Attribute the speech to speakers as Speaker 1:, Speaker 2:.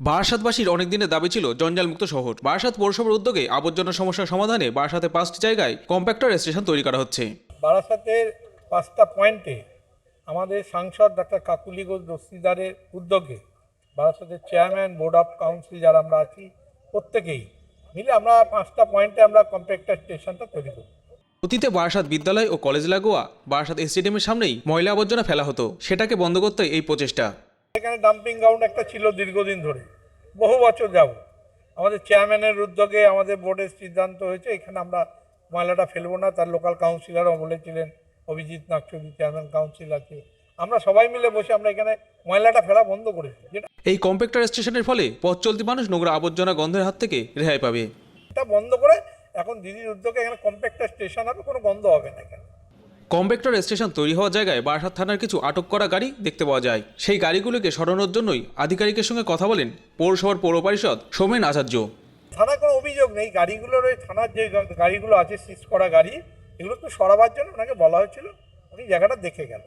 Speaker 1: বারাসাতবাসীর অনেক দিনের দাবি ছিল জঞ্জালমুক্ত শহর। বারাসাত পৌরসভার উদ্যোগে আবর্জনা সমস্যার সমাধানে বারাসাতে পাঁচটি জায়গায় কম্প্যাক্টর স্টেশন তৈরি করা হচ্ছে।
Speaker 2: বারাসাতের পাঁচটা পয়েন্টে আমাদের সাংসদ ডাক্তার কাকুলি ঘোষ দস্তিদারের উদ্যোগে বারাসাতের চেয়ারম্যান বোর্ড অফ কাউন্সিল যারা আমরা আছি প্রত্যেকেই মিলে আমরা পাঁচটা পয়েন্টে আমরা কম্প্যাক্টার স্টেশনটা তৈরি করি
Speaker 1: অতীতে বারাসাত বিদ্যালয় ও কলেজ লাগোয়া বারাসাত স্টেডিয়ামের সামনেই ময়লা আবর্জনা ফেলা হতো। সেটাকে বন্ধ করতে এই প্রচেষ্টা।
Speaker 2: এখানে ডাম্পিং গ্রাউন্ড একটা ছিল দীর্ঘদিন ধরে। বহু বছর যাব আমাদের চেয়ারম্যানের উদ্যোগে আমাদের বোর্ডের সিদ্ধান্ত হয়েছে এখানে আমরা ময়লাটা ফেলব না। তার লোকাল কাউন্সিলরও বলেছিলেন অভিজিৎ নাকচৌধুরী চেয়ারম্যান কাউন্সিল আছে। আমরা সবাই মিলে বসে আমরা এখানে ময়লাটা ফেলা বন্ধ করেছি যেটা
Speaker 1: এই কম্প্যাক্টর স্টেশনের ফলে পথ চলতি মানুষ নোংরা আবর্জনা গন্ধের হাত থেকে রেহাই পাবে।
Speaker 2: এটা বন্ধ করে এখন দিদির উদ্যোগে এখানে কম্প্যাক্টার স্টেশন হবে কোনো বন্ধ হবে না এখানে
Speaker 1: কম্প্যাক্টর স্টেশন তৈরি হওয়ার জায়গায় বারাসাত থানার কিছু আটক করা গাড়ি দেখতে পাওয়া যায়। সেই গাড়িগুলোকে সরানোর জন্যই আধিকারিকের সঙ্গে কথা বলেন পৌরসভার পৌর পরিষদ সোমেন আচার্য।
Speaker 2: থানার কোনো অভিযোগ নেই। গাড়িগুলোর ওই থানার যে গাড়িগুলো আছে সিজ করা গাড়ি, এগুলো তো সরাবার জন্য ওনাকে বলা হয়েছিল। উনি জায়গাটা দেখে গেল।